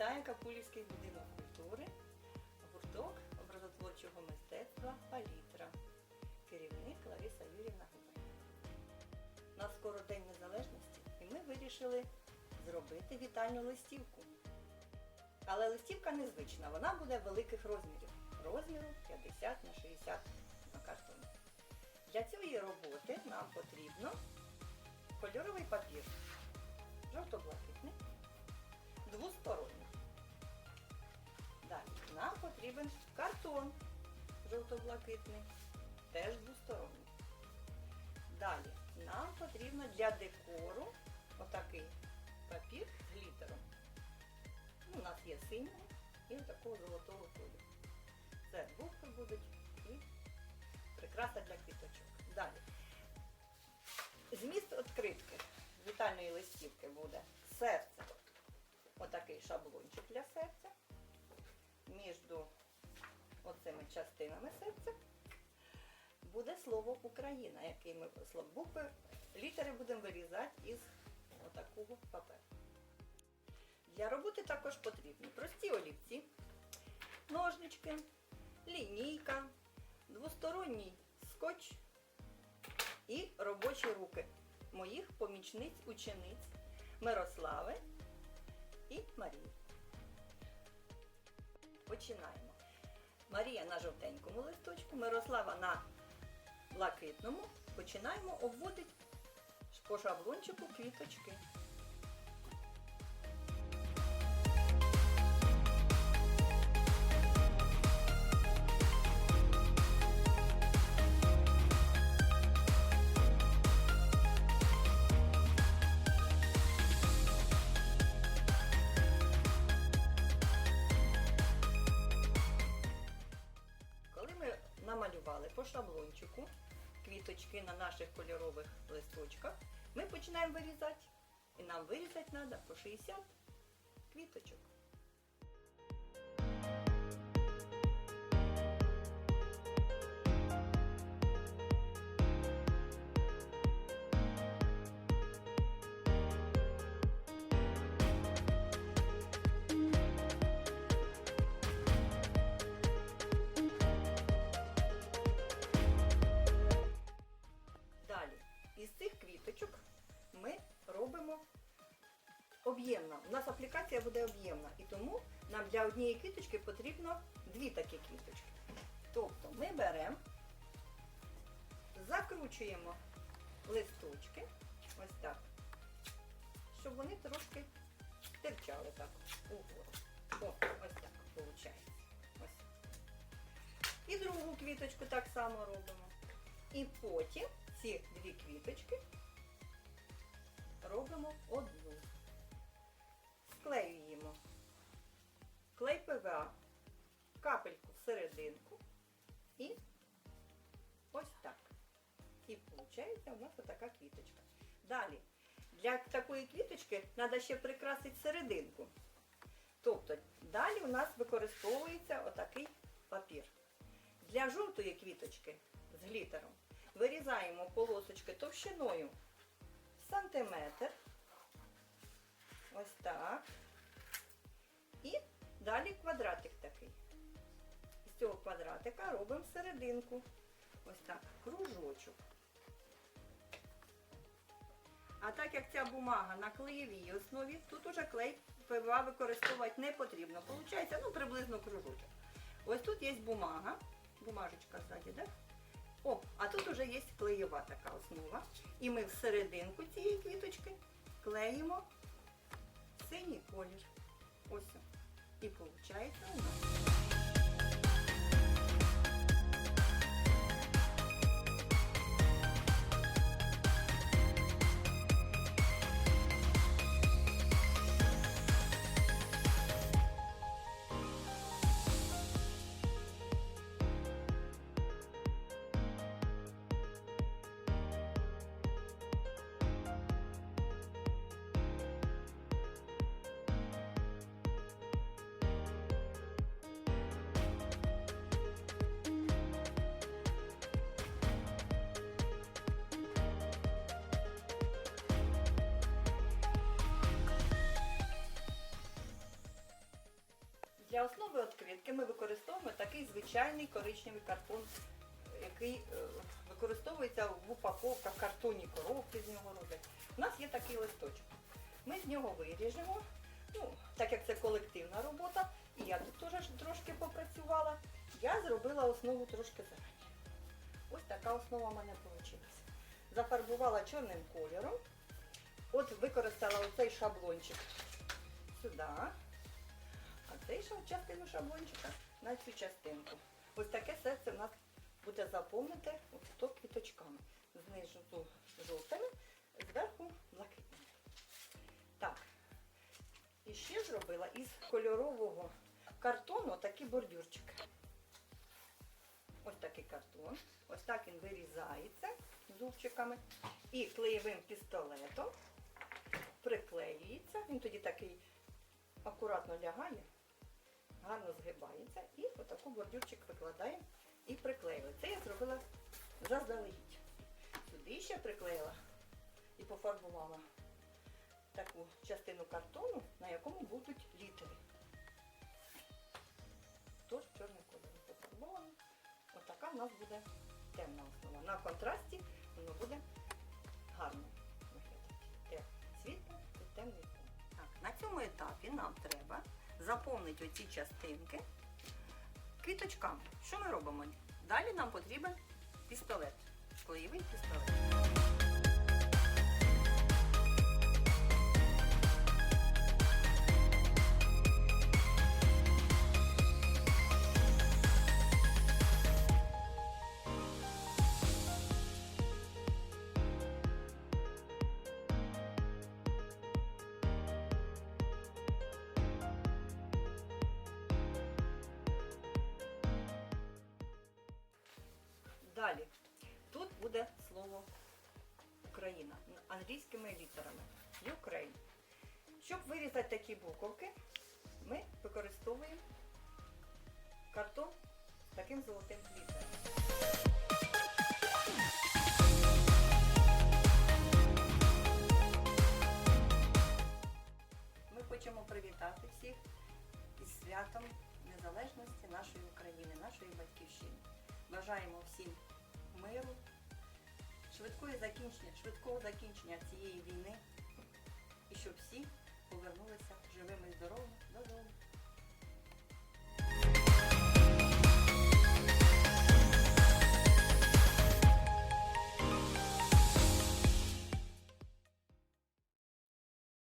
вітає Капулівський будинок культури, гурток образотворчого мистецтва Палітра. Керівник Лариса Юрівна Губер. Нас скоро День Незалежності, і ми вирішили зробити вітальну листівку. Але листівка незвична, вона буде великих розмірів. Розміру 50 на 60 на картоні. Для цієї роботи нам потрібно кольоровий папір, жовто-блакитний, двосторонній. Нам потрібен картон жовто-блакитний, теж двосторонній. Далі нам потрібно для декору отакий папір з глітером. У нас є синій і такого золотого кольору. Це букви будуть і прикраса для квіточок. Далі. Зміст відкритки вітальної листівки буде серце. Отакий шаблончик для серця. Між оцими частинами серця буде слово Україна, який ми букви, літери будемо вирізати із отакого паперу. Для роботи також потрібні прості олівці, ножнички, лінійка, двосторонній скотч і робочі руки моїх помічниць, учениць Мирослави і Марії. Починаємо. Марія на жовтенькому листочку, Мирослава на блакитному. Починаємо обводити по шаблончику квіточки. По шаблончику квіточки на наших кольорових листочках, ми починаємо вирізати. І нам вирізати треба по 60 квіточок. Із цих квіточок ми робимо об'ємно. У нас аплікація буде об'ємна, і тому нам для однієї квіточки потрібно дві такі квіточки. Тобто ми беремо, закручуємо листочки, ось так, щоб вони трошки стирчали так угору. О, ось так виходить. Ось. І другу квіточку так само робимо. І потім ці дві робимо одну. Склеюємо клей ПВА, капельку всерединку і ось так. І виходить у нас отака квіточка. Далі, для такої квіточки треба ще прикрасити серединку. Тобто далі у нас використовується отакий папір. Для жовтої квіточки з глітером вирізаємо полосочки товщиною сантиметр. Ось так. І далі квадратик такий. З цього квадратика робимо серединку. Ось так, кружочок. А так як ця бумага на клеєвій основі, тут уже клей ПВА використовувати не потрібно. Получається, ну, приблизно кружочок. Ось тут є бумага, бумажечка ззаді, так? О, а тут уже є клеєва така основа. І ми всерединку цієї квіточки клеїмо синій колір. Ось. І виходить у нас. Для основи відкритки ми використовуємо такий звичайний коричневий картон, який е, використовується в упаковках, картонні коробки з нього роблять. У нас є такий листочок. Ми з нього виріжемо. Ну, так як це колективна робота, і я тут теж трошки попрацювала, я зробила основу трошки зарані. Ось така основа в мене вийшла. Зафарбувала чорним кольором. От використала оцей шаблончик сюди, а частину шаблончика на цю частинку. Ось таке серце в нас буде заповнити ось то квіточками. Знизу жовтими, зверху блакитними. Так. І ще зробила із кольорового картону такі бордюрчики. Ось такий картон. Ось так він вирізається зубчиками. І клеєвим пістолетом приклеюється. Він тоді такий акуратно лягає, гарно згибається. І отаку бордюрчик викладаємо і приклеюємо. Це я зробила заздалегідь. Сюди ще приклеїла і пофарбувала таку частину картону, на якому будуть літери. Тож чорним кольором пофарбовано. Отака в нас буде темна основа. На контрасті воно буде гарно виглядати. Світло і темний фон. Так, на цьому етапі нам треба заповнити оці частинки квіточками. Що ми робимо? Далі нам потрібен пістолет, клеєвий пістолет. Далі. Тут буде слово Україна англійськими літерами. Ukraine. Щоб вирізати такі буковки, ми використовуємо картон з таким золотим літером. Ми хочемо привітати всіх із святом незалежності нашої України, нашої батьківщини. Бажаємо всім миру, швидкої закінчення, швидкого закінчення цієї війни і щоб всі повернулися живими і здоровими додому.